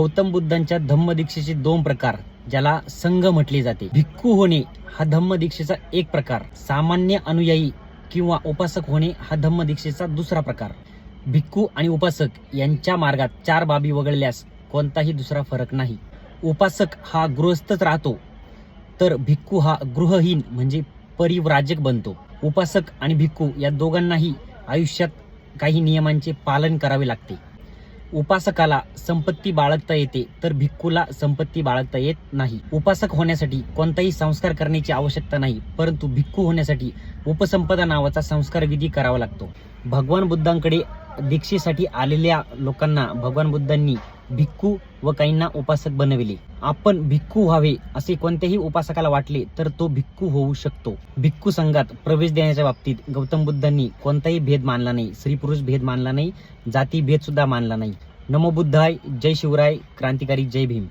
गौतम बुद्धांच्या धम्मदीक्षेचे दोन प्रकार ज्याला संघ म्हटले जाते. भिक्खू होणे हा धम्मदीक्षेचा एक प्रकार सामान्य अनुयायी किंवा उपासक होणे हा धम्मदीक्षेचा दुसरा प्रकार. भिक्खू आणि उपासक यांच्या मार्गात चार बाबी वगळल्यास कोणताही दुसरा फरक नाही. उपासक हा गृहस्थच राहतो तर भिक्खू हा गृहहीन म्हणजे परिव्राजक बनतो. उपासक आणि भिक्खू या दोघांनाही आयुष्यात काही नियमांचे पालन करावे लागते. उपासकाला संपत्ती बाळगता येते तर भिक्खूला संपत्ती बाळगता येत नाही. उपासक होण्यासाठी कोणताही संस्कार करण्याची आवश्यकता नाही परंतु भिक्खू होण्यासाठी उपसंपदा नावाचा संस्कार विधी करावा लागतो. भगवान बुद्धांकडे दीक्षेसाठी आलेल्या लोकांना भगवान बुद्धांनी भिक्खू व काहींना उपासक बनविले. आपण भिक्खू व्हावे असे कोणत्याही उपासकाला वाटले तर तो भिक्खू होऊ शकतो. भिक्खू संघात प्रवेश देण्याच्या बाबतीत गौतम बुद्धांनी कोणताही भेद मानला नाही. स्त्री पुरुष भेद मानला नाही. जाती भेद सुद्धा मानला नाही. नमो बुद्धाय जय शिवराय क्रांतिकारी जय भीम.